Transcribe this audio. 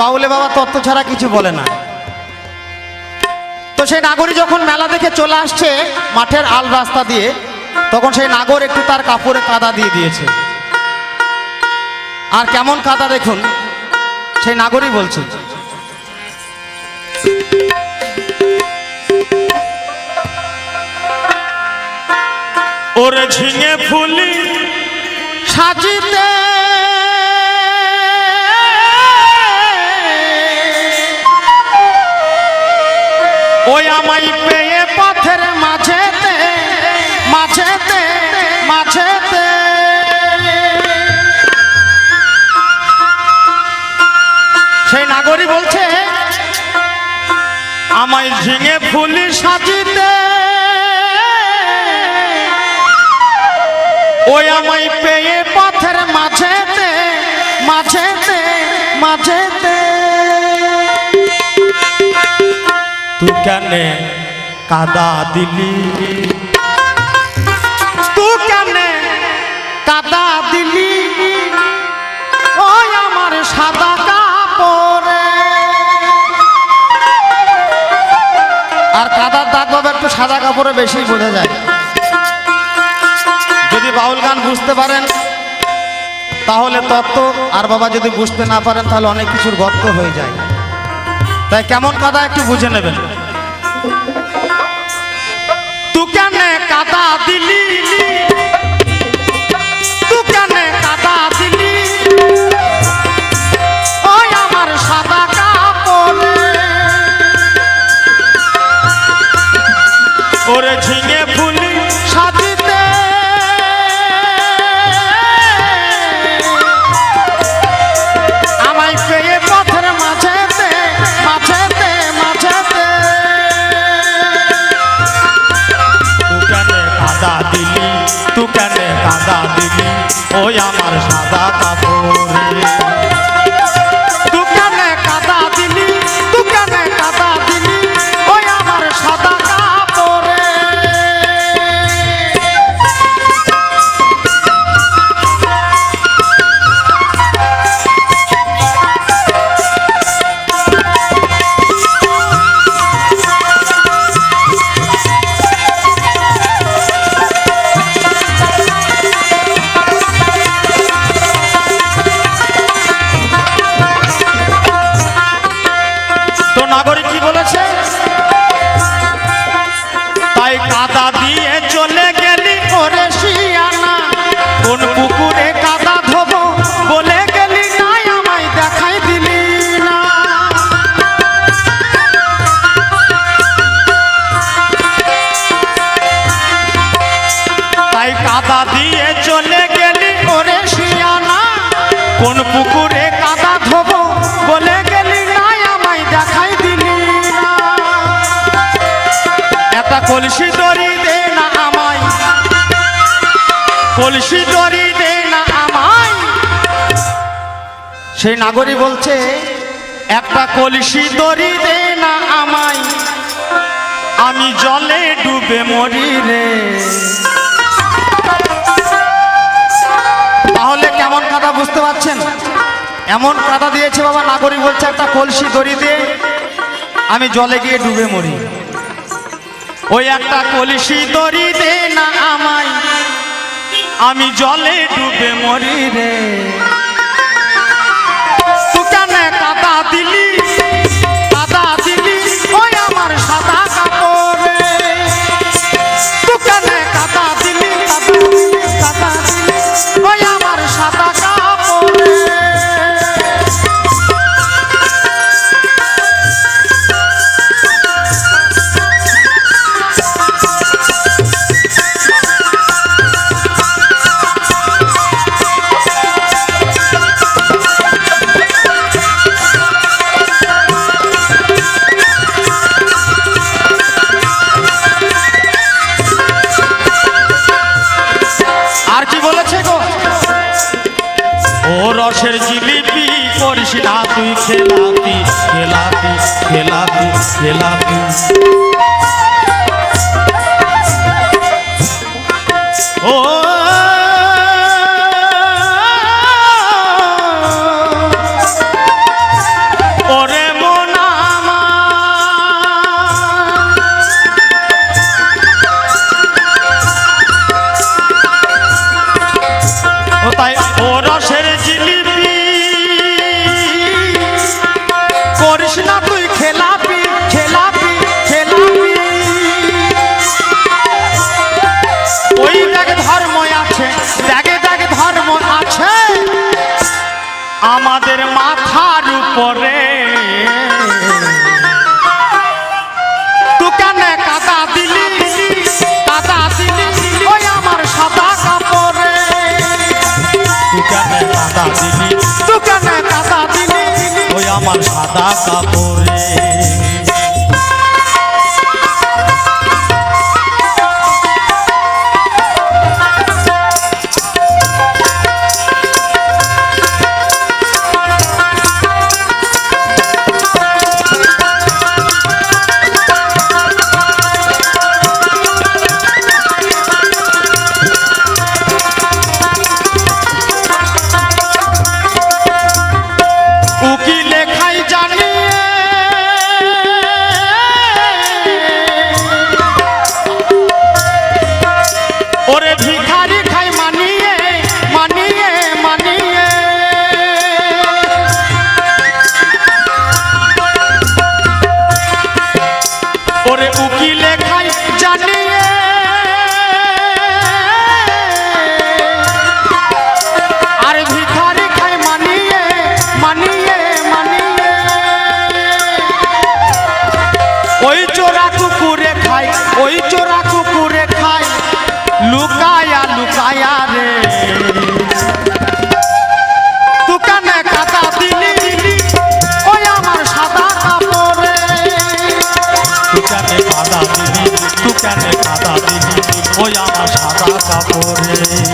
বাউলে বাবা তত্ত্ব ছাড়া কিছু বলে না। তো সেই নাগরী যখন মেলা দেখে চলে আসছে মাঠের আল রাস্তা দিয়ে তখন সেই নাগর একটু তার কাপড়ে কাদা দিয়ে দিয়েছে। আর কেমন কাদা দেখুন সেই নাগরই বলছে। ওরে ঝিঙে ফুলি সাজিতে ওই আমায় পেয়ে পথের মাঝেতে মাঝেতে মাঝেতে। সেই নাগরী বলছে, আমায় ঝিঙে ফুলি সাজিতে। ওই আমায় পেয়ে পথের মাঝেতে মাঝেতে মাঝেতে। তু কেন কাদা দিলি তুই কেমনে কাদা দিলি ওই আমার সাদা কাপড়ে আর কাদার দাগ একটু সাদা কাপড়ে বেশি বোঝা যায়। যদি বাউল গান বুঝতে পারেন, তাহলে তত্ত্ব, আর বাবা যদি বুঝতে না পারেন, তাহলে অনেক কিছুর গর্ত হয়ে যায়। তাই কেমন কাদা একটু বুঝে নেবেন। তু কেন কাদা দিলি তু কেন দিবি ওই আমার সাদা কাপড়ে কোন পুকুরে কাদা ধোবো? বলে গেলি নাই আমায় দেখাই দিলি না। একটা কলসি দড়ি দে না আমায়। কলসি দড়ি দে না আমায়। সেই নাগরী বলছে, একটা কলসি দড়ি দে না আমায়। আমি জলে ডুবে মরি রে। পারছেন এমন কাদা দিয়েছে বাবা, নাগরিক বলছে, একটা কলসি দড়ি দিয়ে আমি জলে গিয়ে ডুবে মরি। ওই একটা কলসি দড়ি দে না আমায়, আমি জলে ডুবে মরি রে। তুই খেলাপি খেলাপি খেলাপি খেলাপি। কাপড়ে মাথার কাদা দিলি? কাদা দিলি? ওই আমার সাদা কাপড়ে। দোকানে কাদা দিলি? দোকানে কাদা দিলি? ওই আমার সাদা কাপড়ে। ওরে উকিলে খাই জানিয়ে। আর ভিখারি খাই মানিয়ে মানিয়ে মানিয়ে। ওই চোরা কুকুরে খাই ওই চোরা কুকুরে খাই লুকায়া দোকানে কাদা দিলি দোকানে কাদা দিলি ওই আমার সাদা কাপড়ে